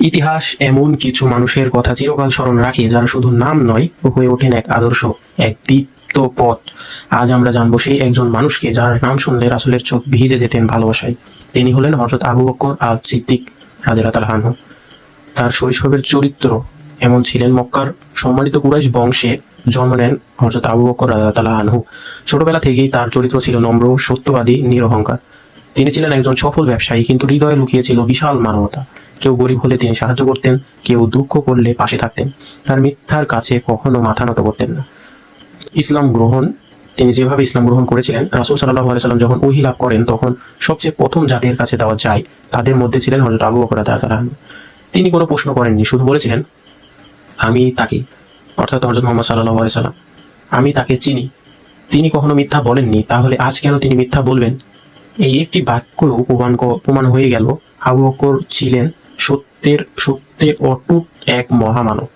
ইতিহাস এমন কিছু মানুষের কথা চিরকাল স্মরণ রাখে, যারা শুধু নাম নয়, হয়ে ওঠেন এক আদর্শ, এক দীপ্ত পথ আজ আমরা জানব সেই একজন মানুষকে যার নাম শুনলে রাসুলের চোখ ভিজে যেতেন ভালোবাসায়। তিনি হলেন হজরত আবু বকর আল সিদ্দিক রাজের তালহানহ তার শৈশবের চরিত্র এমন ছিলেন মক্কার সম্মানিত কুরাইশ বংশে জন্ম নেন হজরত আবু বকর রাজা আনহু। ছোটবেলা থেকেই তার চরিত্র ছিল নম্র, সত্যবাদী, নিরহংকার। তিনি ছিলেন একজন সফল ব্যবসায়ী, কিন্তু হৃদয়ে লুকিয়েছিল বিশাল মানবতা। কেউ গরিব হলে তিনি সাহায্য করতেন, কেউ দুঃখ করলে পাশে থাকতেন। তার মিথ্যার কাছে কখনো মাথা নত করতেন না। ইসলাম গ্রহণ, তিনি যেভাবে ইসলাম গ্রহণ করেছিলেন, রাসুল সাল্লাহ সাল্লাম যখন ওহি লাভ করেন, তখন সবচেয়ে প্রথম যাদের কাছে দেওয়া যায়, তাদের মধ্যে ছিলেন হজরত আবু বকর তিনি কোনো প্রশ্ন করেননি, শুধু বলেছিলেন, আমি তাকে, অর্থাৎ হজরত মোহাম্মদ সাল্লাহ সাল্লাম, আমি তাকে চিনি। তিনি কখনো মিথ্যা বলেননি, তাহলে আজ কেন তিনি মিথ্যা বলবেন? এই একটি বাক্য প্রমাণ প্রমাণ হয়ে গেল। আবু বকর ছিলেন সত্যের সত্যে অটুট এক মহামানব।